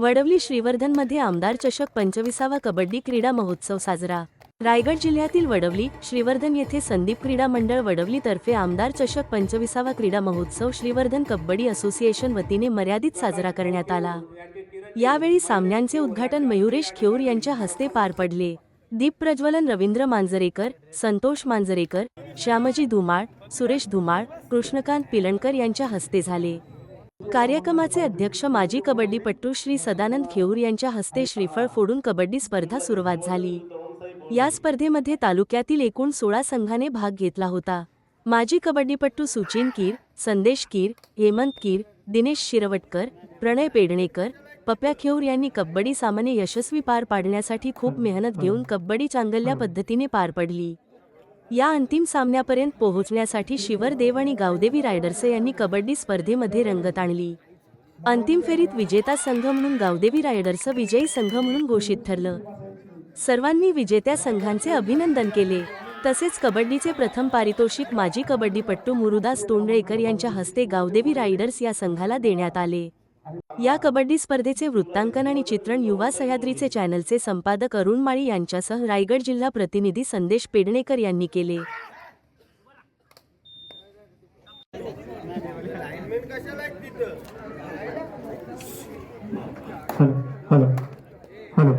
वडवली श्रीवर्धनमध्ये आमदार चषक पंचविसावा कबड्डी क्रीडा महोत्सव साजरा. रायगड जिल्ह्यातील वडवली श्रीवर्धन येथे संदीप क्रीडा मंडळ वडवलीतर्फे आमदार चषक पंचविसावा क्रीडा महोत्सव श्रीवर्धन कबड्डी असोसिएशन वतीने मर्यादित साजरा करण्यात आला. यावेळी सामन्यांचे उद्घाटन मयुरेश खेऊर यांच्या हस्ते पार पडले. दीप प्रज्वलन रवींद्र मांजरेकर संतोष मांजरेकर श्यामजी धुमाळ सुरेश धुमाळ कृष्णकांत पिलणकर यांच्या हस्ते झाले. कार्यक्रमाचे अध्यक्ष माजी कबड्डीपट्टू श्री सदानंद खेऊर यांच्या हस्ते श्रीफळ फोडून कबड्डी स्पर्धा सुरुवात झाली. या स्पर्धेमध्ये तालुक्यातील एकूण सोळा संघाने भाग घेतला होता. माजी कबड्डीपट्टू सुचिन कीर संदेश कीर हेमंत कीर दिनेश शिरवटकर प्रणय पेडणेकर पप्या खेऊर यांनी कबड्डी सामने यशस्वी पार पाडण्यासाठी खूप मेहनत घेऊन कबड्डी चांगल्या पद्धतीने पार पडली. या अंतिम सामन्यापर्यंत पोहोचण्यासाठी शिवरदेव आणि गावदेवी रायडर्स यांनी कबड्डी स्पर्धेमध्ये रंगत आणली. अंतिम फेरीत विजेता संघ म्हणून गावदेवी रायडर्स विजयी संघ म्हणून घोषित ठरलं. सर्वांनी विजेत्या संघांचे अभिनंदन केले. तसेच कबड्डीचे प्रथम पारितोषिक माजी कबड्डीपट्टू मुरुदास तोंडळेकर यांच्या हस्ते गावदेवी रायडर्स या संघाला देण्यात आले. या कबड्डी स्पर्धेचे वृत्तांकन आणि चित्रण युवा सह्याद्रीचे चॅनलचे संपादक अरुण माळी यांच्यासह रायगड जिल्हा प्रतिनिधी संदेश पेडणेकर यांनी केले. Hello hello